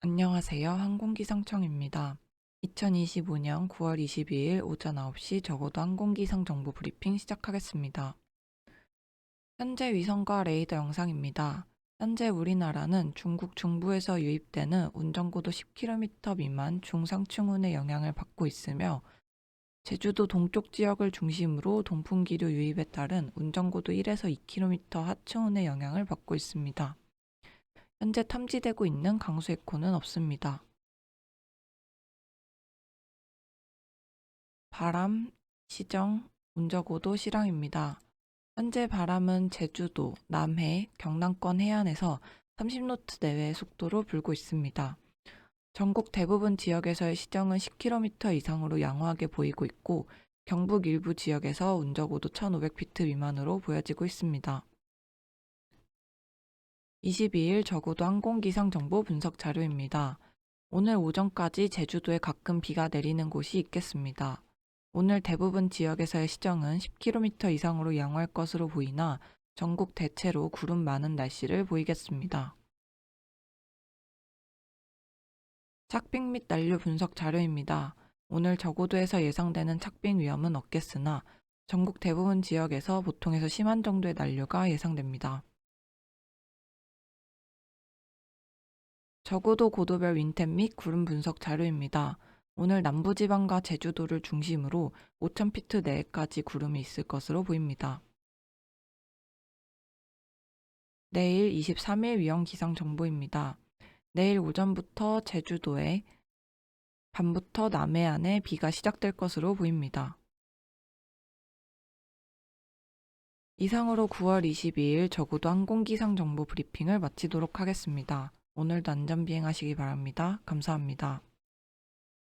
안녕하세요. 항공기상청입니다. 2025년 9월 22일 오전 9시 적어도 항공기상 정보 브리핑 시작하겠습니다. 현재 위성과 레이더 영상입니다. 현재 우리나라는 중국 중부에서 유입되는 운전고도 10km 미만 중상층운의 영향을 받고 있으며 제주도 동쪽 지역을 중심으로 동풍기류 유입에 따른 운전고도 1에서 2km 하층운의 영향을 받고 있습니다. 현재 탐지되고 있는 강수 에코는 없습니다. 바람, 시정, 운저고도 실황입니다. 현재 바람은 제주도, 남해, 경남권 해안에서 30노트 내외의 속도로 불고 있습니다. 전국 대부분 지역에서의 시정은 10km 이상으로 양호하게 보이고 있고 경북 일부 지역에서 운저고도 1500피트 미만으로 보여지고 있습니다. 22일 적어도 항공기상 정보 분석 자료입니다. 오늘 오전까지 제주도에 가끔 비가 내리는 곳이 있겠습니다. 오늘 대부분 지역에서의 시정은 10km 이상으로 양호할 것으로 보이나 전국 대체로 구름 많은 날씨를 보이겠습니다. 착빙 및 난류 분석 자료입니다. 오늘 저고도에서 예상되는 착빙 위험은 없겠으나 전국 대부분 지역에서 보통에서 심한 정도의 난류가 예상됩니다. 저고도 고도별 윈템 및 구름 분석 자료입니다. 오늘 남부지방과 제주도를 중심으로 5,000피트 내외까지 구름이 있을 것으로 보입니다. 내일 23일 위험 기상 정보입니다. 내일 오전부터 제주도에 밤부터 남해안에 비가 시작될 것으로 보입니다. 이상으로 9월 22일 저고도 항공기상 정보 브리핑을 마치도록 하겠습니다. 오늘도 안전 비행하시기 바랍니다. 감사합니다.